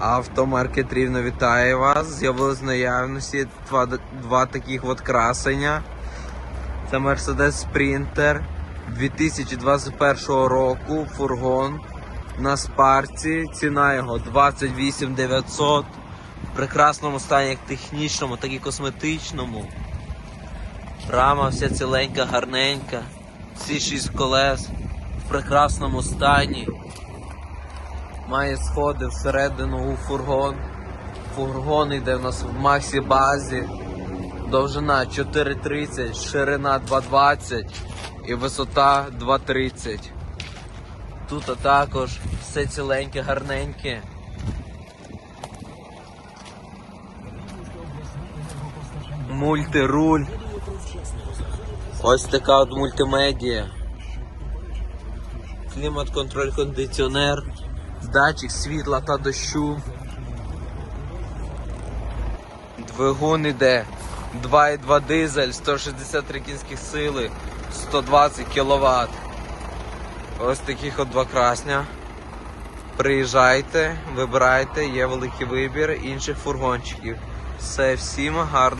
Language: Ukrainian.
Автомаркет Рівно вітає вас. З'явилось наявності два, два таких от красення. Це Mercedes Sprinter 2021 року. Фургон на спарці. Ціна його 28 900. В прекрасному стані як технічному, так і косметичному. Рама вся ціленька, гарненька. Всі шість колес в прекрасному стані. Має сходи всередину у фургон. Фургон йде в нас в Максі базі. Довжина 4,30, ширина 2,20 і висота 2,30. Тут також все ціленьке, гарненьке. Мультируль. Ось така от мультимедія. Клімат-контроль кондиціонер, датчик світла та дощу. Двигун іде 2,2 дизель, 163 кінських сили, 120 кВт. Ось таких от два красня. Приїжджайте, вибирайте, є великий вибір інших фургончиків. Все, всім гарно.